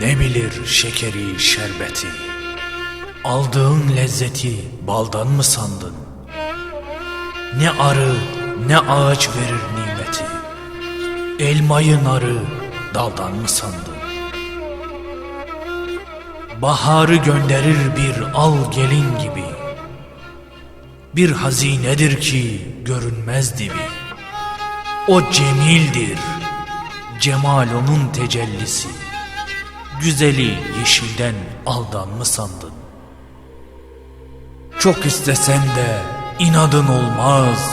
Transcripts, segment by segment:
ne bilir şekeri şerbeti? Aldığın lezzeti baldan mı sandın? Ne arı ne ağaç verir nimeti? Elmayı narı daldan mı sandın? Baharı gönderir bir al gelin gibi. Bir hazinedir ki görünmez dibi. O cemildir, cemal onun tecellisi. Güzeli yeşilden aldan mı sandın? Çok istesen de inadın olmaz.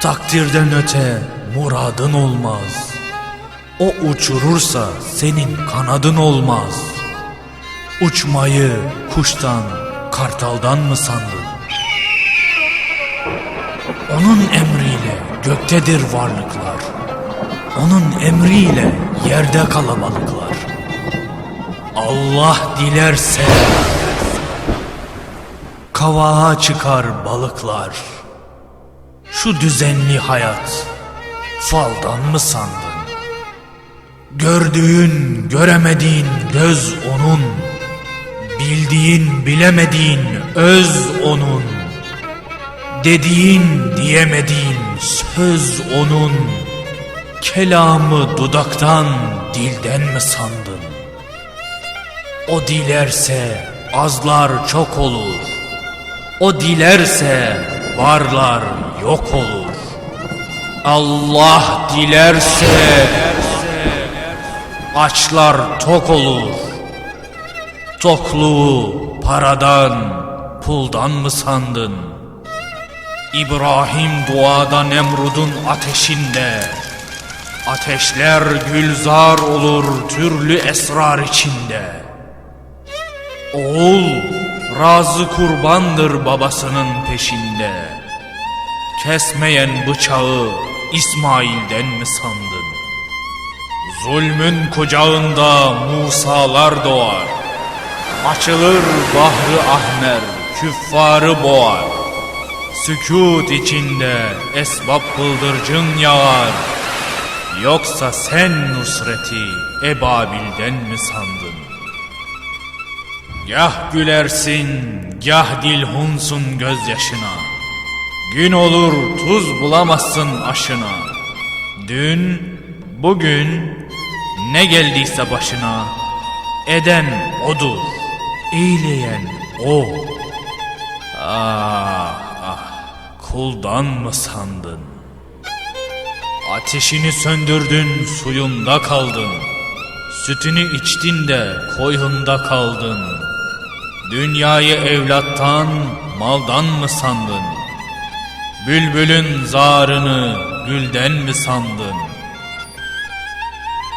Takdirden öte muradın olmaz. O uçurursa senin kanadın olmaz. Uçmayı kuştan, kartaldan mı sandın? Onun emriyle göktedir varlıklar. Onun emriyle yerde kalabalıklar. Allah dilerse kavağa çıkar balıklar. Şu düzenli hayat faldan mı sandın? Gördüğün, göremediğin göz onun. Bildiğin, bilemediğin öz onun. Dediğin, diyemediğin söz onun. Kelamı dudaktan, dilden mi sandın? O dilerse azlar çok olur. O dilerse varlar yok olur. Allah dilerse açlar tok olur. Tokluğu paradan, puldan mı sandın? İbrahim duada Nemrud'un ateşinde. Ateşler gülzar olur türlü esrar içinde. Oğul razı kurbandır babasının peşinde. Kesmeyen bıçağı İsmail'den mi sandın? Zulmün kucağında Musalar doğar. Açılır bahri ahmer, küffarı boğar. Sükut içinde esbab bıldırcın yağar. Yoksa sen nusreti Ebabil'den mi sandın? Gah gülersin, gah dilhunsun gözyaşına. Gün olur tuz bulamazsın aşına. Dün, bugün ne geldiyse başına eden odur, eyleyen o. Ah ah, kuldan mı sandın? Ateşini söndürdün, suyunda kaldın. Sütünü içtin de koyunda kaldın. Dünyayı evlattan, maldan mı sandın? Bülbülün zarını gülden mi sandın?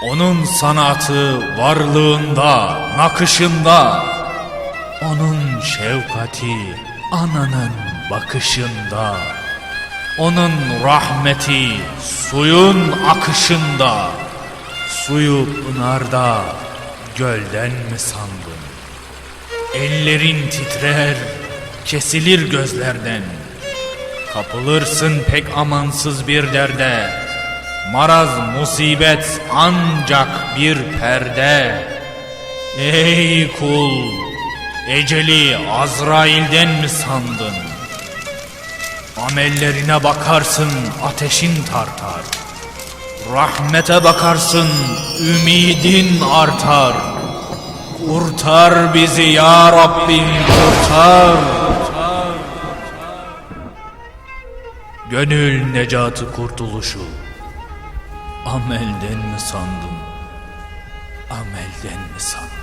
Onun sanatı varlığında, nakışında. Onun şefkati ananın bakışında. Onun rahmeti suyun akışında. Suyu pınarda, gölden mi sandın? Ellerin titrer, kesilir gözlerden. Kapılırsın pek amansız bir derde. Maraz musibet ancak bir perde. Ey kul, eceli Azrail'den mi sandın? Amellerine bakarsın ateşin tartar. Rahmete bakarsın ümidin artar. Kurtar bizi ya Rabbim kurtar. Gönül necatı kurtuluşu. Amelden mi sandın? Amelden mi sandın?